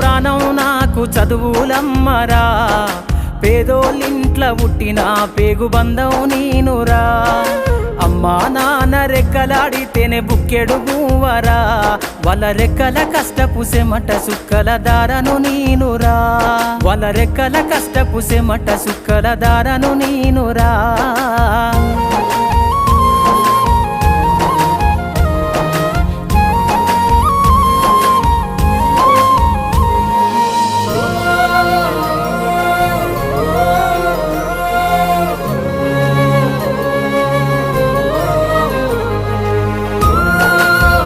మనకు చదువులమ్మరా. పేదోళ్ళింట్ల పుట్టిన పేగు బంధం నీనురా. అమ్మా నాన్న రెక్కలాడితేనే బుక్కెడు మూవరా. వల రెక్కల కష్టపు సెమట సుక్కల దారను నీనురా. వల రెక్కల కష్టపు సెమట సుక్కల దారను నేనురా.